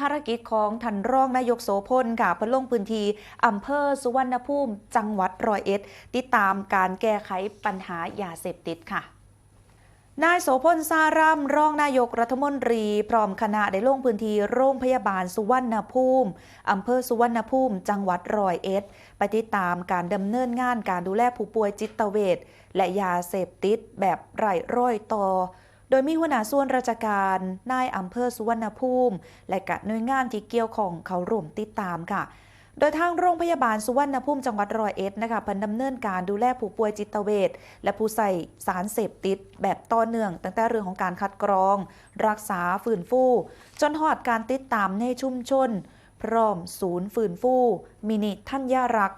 ภารกิจของทันรองนายกโสพลค่ะเพิ่นลงพื้นที่อำเภอสุวรรณภูมิ จังหวัดร้อยเอ็ด ติดตามการแก้ไขปัญหายาเสพติดค่ะนายโสพลซาร่ำรองนายกรัฐมนตรี พร้อมคณะได้ลงพื้นที่โรงพยาบาลสุวรรณภูมิอำเภอสุวรรณภูมิ จังหวัดร้อยเอ็ดไปติดตามการดำเนินงานการดูแลผู้ป่วยจิตเวชและยาเสพติดแบบไร้ร้อยต่อ โดยมีหัวหน้าส่วนราชการ นายอำเภอสุวรรณภูมิ และกะหน่วยงานที่เกี่ยวของเขาร่วมติดตามค่ะ โดยทางโรงพยาบาลสุวรรณภูมิจังหวัดร้อยเอ็ดนะคะเพันดำเนินการดูแลผู้ป่วยจิตเวชและผู้ใส่สารเสพติด แบบต่อเนื่อง ตั้งแต่เรื่องของการคัดกรอง รักษาฝืนฟูจนหอดการติดตามในชุมชน พร้อมศูนย์ฝืนฟูมินิท่านยารัก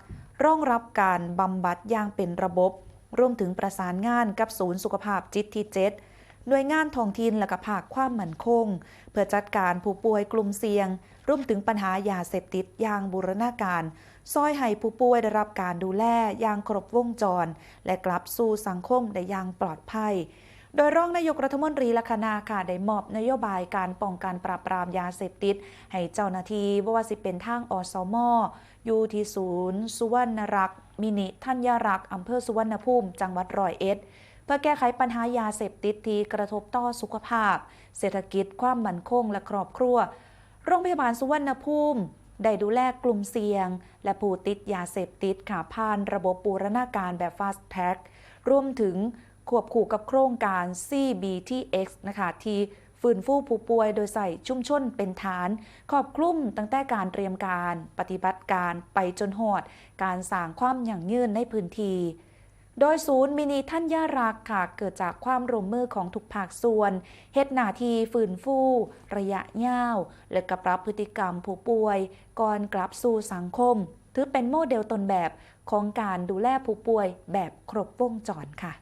รองรับการบำบัดอย่างเป็นระบบ รวมถึงประสานงานกับศูนย์สุขภาพจิตที่เจ็ด หน่วยงานท้องถิ่นและก็ภาคความมั่นคง เพื่อจัดการผู้ป่วยกลุ่มเสี่ยงรวมถึงปัญหายาเสพติดอย่างบูรณาการซอยให้ผู้ป่วยได้รับการดูแลอย่างครบวงจร และกลับสู่สังคมได้อย่างปลอดภัยโดยรองนายกรัฐมนตรีละคณะค่ะได้มอบนโยบายการป้องกันปราบปรามยาเสพติด ให้เจ้าหน้าที่ว่าสิเป็นทางอสมอยู่ที่ศูนย์ สุวรรณรักษ์มินิท่านยารักษ์อำเภอสุวรรณภูมิ จังหวัดร้อยเอ็ด พื่อแก้ไขปัญหายาเสพติดที่กระทบต่อสุขภาพ เศรษฐกิจความมั่นคงและครอบครัว โรงพยาบาลสุวรรณภูมิได้ดูแลกลุ่มเสี่ยง และผู้ติดยาเสพติดค่ะผ่านระบบบูรณาการแบบ Fast Track รวมถึงควบคู่กับโครงการ CBTX นะคะที่ฟื้นฟูผู้ป่วยโดยใส่ชุ่มชนเป็นฐาน ขอบคลุมตั้งแต่การเตรียมการ ปฏิบัติการไปจนหอด การสร้างความยั่งยืนในพื้นที่ โดยศูนย์มินิท่านย่ารักค่ะ เกิดจากความร่วมมือของทุกภาคส่วนเฮ็ดหน้าที่ฝืนฟู ระยะยาว และกปรับพฤติกรรมผู้ป่วย ก่อนกลับสู่สังคม ถือเป็นโมเดลต้นแบบของการดูแลผู้ป่วยแบบครบวงจรค่ะ